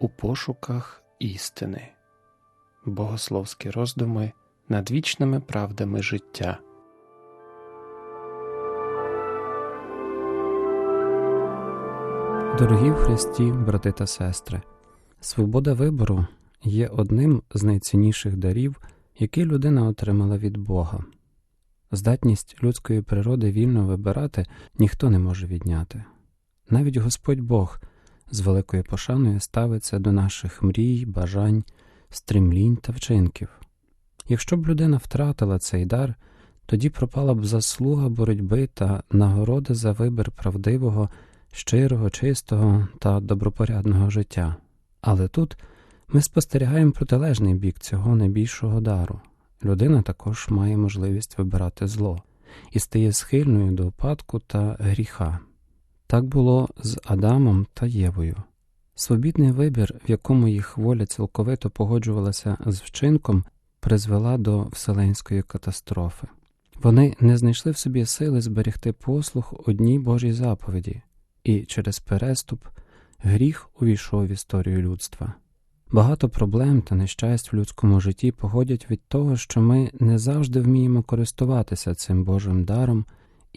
у пошуках істини, богословські роздуми над вічними правдами життя. Дорогі в Христі, брати та сестри, свобода вибору є одним з найцінніших дарів, які людина отримала від Бога. Здатність людської природи вільно вибирати ніхто не може відняти. Навіть Господь Бог з великою пошаною ставиться до наших мрій, бажань, стрімлінь та вчинків. Якщо б людина втратила цей дар, тоді пропала б заслуга боротьби та нагороди за вибір правдивого, щирого, чистого та добропорядного життя. Але тут ми спостерігаємо протилежний бік цього найбільшого дару. Людина також має можливість вибирати зло і стає схильною до упадку та гріха. Так було з Адамом та Євою. Свобідний вибір, в якому їх воля цілковито погоджувалася з вчинком, призвела до вселенської катастрофи. Вони не знайшли в собі сили зберегти послух одній Божій заповіді, і через переступ гріх увійшов в історію людства. Багато проблем та нещасть в людському житті походять від того, що ми не завжди вміємо користуватися цим Божим даром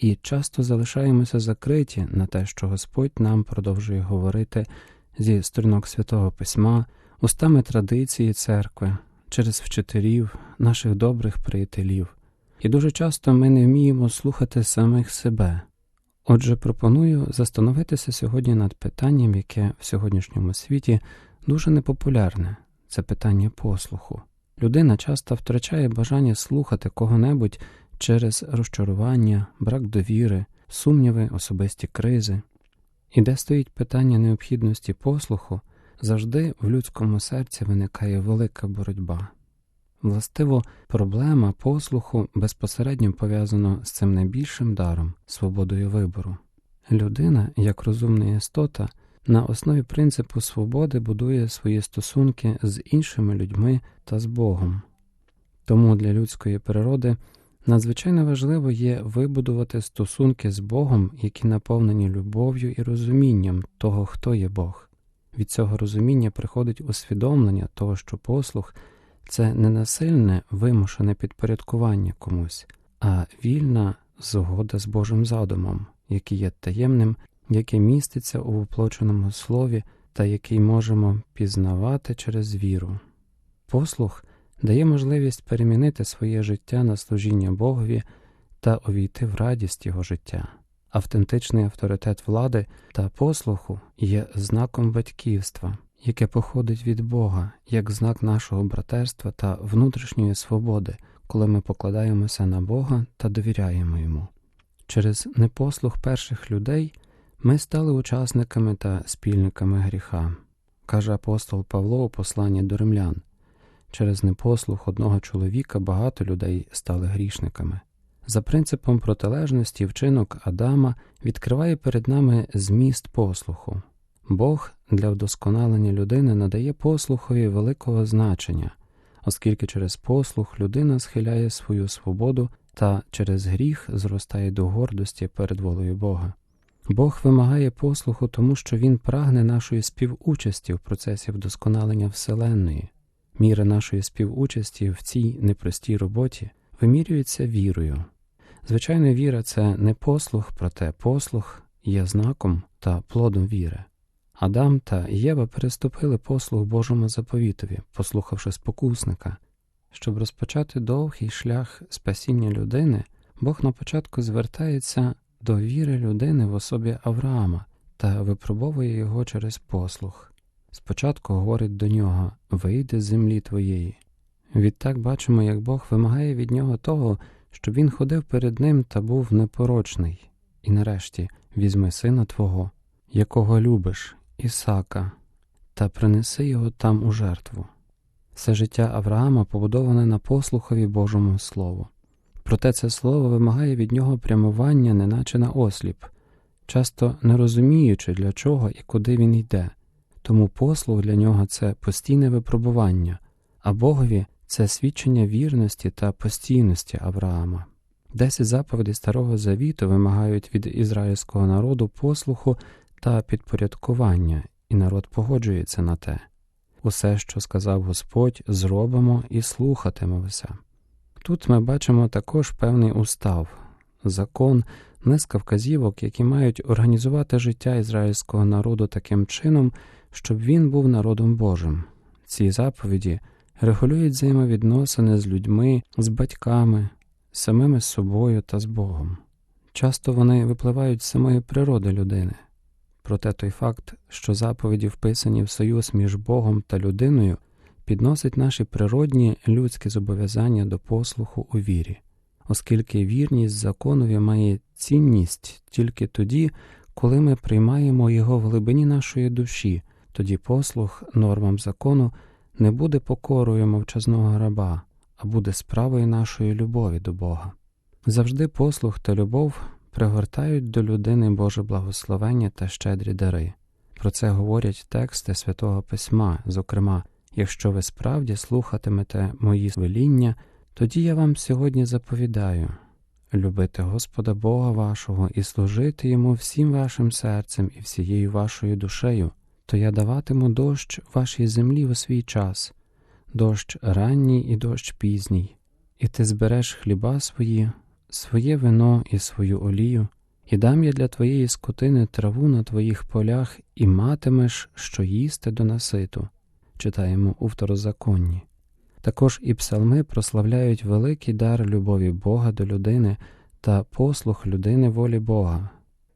і часто залишаємося закриті на те, що Господь нам продовжує говорити зі сторінок святого письма, устами традиції церкви, через вчителів, наших добрих приятелів. І дуже часто ми не вміємо слухати самих себе. Отже, пропоную застановитися сьогодні над питанням, яке в сьогоднішньому світі дуже непопулярне це питання послуху. Людина часто втрачає бажання слухати кого-небудь через розчарування, брак довіри, сумніви, особисті кризи. І де стоїть питання необхідності послуху, завжди в людському серці виникає велика боротьба. Властиво, проблема послуху безпосередньо пов'язана з цим найбільшим даром свободою вибору. Людина, як розумна істота, на основі принципу свободи будує свої стосунки з іншими людьми та з Богом. Тому для людської природи надзвичайно важливо є вибудувати стосунки з Богом, які наповнені любов'ю і розумінням того, хто є Бог. Від цього розуміння приходить усвідомлення того, що послух це не насильне вимушене підпорядкування комусь, а вільна згода з Божим задумом, який є таємним яке міститься у воплоченому слові та який можемо пізнавати через віру. Послух дає можливість перемінити своє життя на служіння Богові та увійти в радість Його життя. Автентичний авторитет влади та послуху є знаком батьківства, яке походить від Бога як знак нашого братерства та внутрішньої свободи, коли ми покладаємося на Бога та довіряємо йому. Через непослух перших людей ми стали учасниками та спільниками гріха, каже апостол Павло у посланні до римлян. Через непослух одного чоловіка багато людей стали грішниками. За принципом протилежності вчинок Адама відкриває перед нами зміст послуху. Бог для вдосконалення людини надає послухові великого значення, оскільки через послух людина схиляє свою свободу та через гріх зростає до гордості перед волею Бога. Бог вимагає послуху, тому що Він прагне нашої співучасті в процесі вдосконалення Вселенної. Міра нашої співучасті в цій непростій роботі вимірюється вірою. Звичайно, віра це не послух, проте послух є знаком та плодом віри. Адам та Єва переступили послух Божому заповітові, послухавши спокусника. Щоб розпочати довгий шлях спасіння людини, Бог на початку звертається до віри людини в особі Авраама та випробовує його через послух. Спочатку говорить до нього Вийди з землі твоєї. Відтак бачимо, як Бог вимагає від нього того, щоб він ходив перед ним та був непорочний, і нарешті візьми сина Твого, якого любиш, Ісака, та принеси його там у жертву. Все життя Авраама побудоване на послухові Божому Слову. Проте це слово вимагає від нього прямування, неначе на осліп, часто не розуміючи, для чого і куди він йде, тому послуг для нього це постійне випробування, а Богові це свідчення вірності та постійності Авраама. Десять заповідей Старого Завіту вимагають від ізраїльського народу послуху та підпорядкування, і народ погоджується на те. Усе, що сказав Господь, зробимо і слухатимемося. Тут ми бачимо також певний устав, закон, низка вказівок, які мають організувати життя ізраїльського народу таким чином, щоб він був народом Божим. Ці заповіді регулюють взаємовідносини з людьми, з батьками, самими з собою та з Богом. Часто вони випливають з самої природи людини. Проте той факт, що заповіді вписані в союз між Богом та людиною, підносить наші природні людські зобов'язання до послуху у вірі, оскільки вірність законові має цінність тільки тоді, коли ми приймаємо його в глибині нашої душі, тоді послух нормам закону не буде покорою мовчазного раба, а буде справою нашої любові до Бога. Завжди послух та любов пригортають до людини Боже благословення та щедрі дари. Про це говорять тексти Святого Письма, зокрема, якщо ви справді слухатимете мої веління, тоді я вам сьогодні заповідаю любити Господа Бога вашого і служити йому всім вашим серцем і всією вашою душею, то я даватиму дощ вашій землі у свій час, дощ ранній і дощ пізній, і ти збереш хліба свої, своє вино і свою олію, і дам я для твоєї скотини траву на твоїх полях, і матимеш, що їсти до наситу. Читаємо у второзаконні. Також і псалми прославляють великий дар любові Бога до людини та послух людини волі Бога.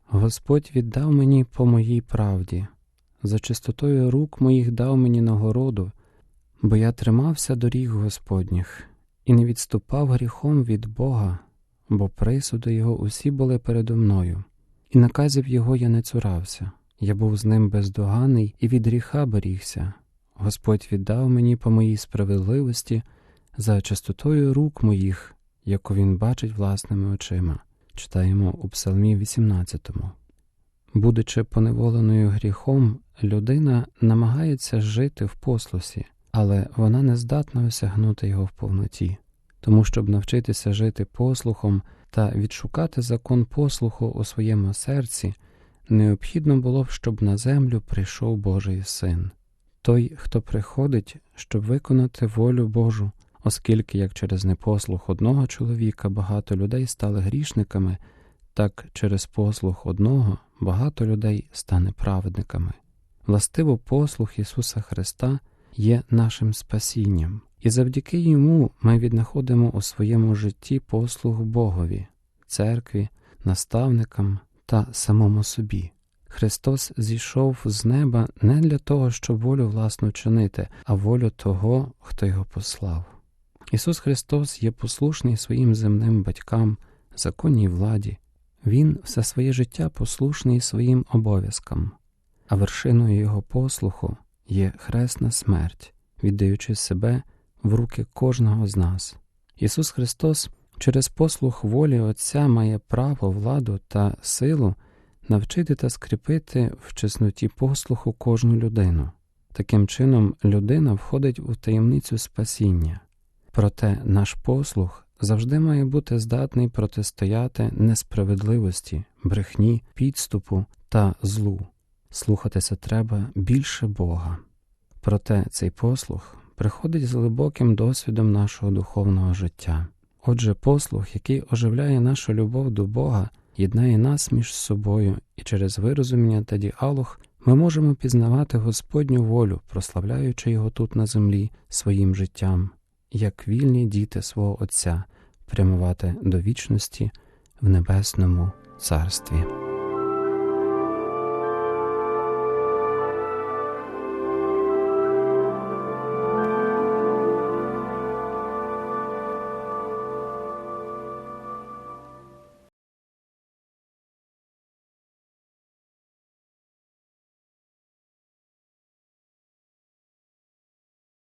Господь віддав мені по моїй правді, за чистотою рук моїх дав мені нагороду, бо я тримався доріг Господніх і не відступав гріхом від Бога, бо присуди його усі були передо мною, і наказів його я не цурався. Я був з ним бездоганий і від гріха берігся. Господь віддав мені по моїй справедливості за чистотою рук моїх, яку він бачить власними очима. Читаємо у Псалмі 18. Будучи поневоленою гріхом, людина намагається жити в послусі, але вона не здатна осягнути його в повноті. Тому, щоб навчитися жити послухом та відшукати закон послуху у своєму серці, необхідно було б, щоб на землю прийшов Божий син. Той, хто приходить, щоб виконати волю Божу, оскільки як через непослух одного чоловіка багато людей стали грішниками, так через послух одного багато людей стане праведниками. Властиво послух Ісуса Христа є нашим спасінням, і завдяки йому ми віднаходимо у своєму житті послуг Богові, церкві, наставникам та самому собі. Христос зійшов з неба не для того, щоб волю власну чинити, а волю того, хто його послав. Ісус Христос є послушний своїм земним батькам, законній владі, Він все своє життя послушний своїм обов'язкам, а вершиною Його послуху є хресна смерть, віддаючи себе в руки кожного з нас. Ісус Христос через послух волі Отця має право, владу та силу навчити та скріпити в чесноті послуху кожну людину. Таким чином, людина входить у таємницю спасіння. Проте наш послух завжди має бути здатний протистояти несправедливості, брехні, підступу та злу. Слухатися треба більше Бога. Проте цей послух приходить з глибоким досвідом нашого духовного життя. Отже, послух, який оживляє нашу любов до Бога, єднає нас між собою, і через вирозуміння та діалог ми можемо пізнавати Господню волю, прославляючи його тут на землі своїм життям, як вільні діти свого Отця, прямувати до вічності в Небесному Царстві.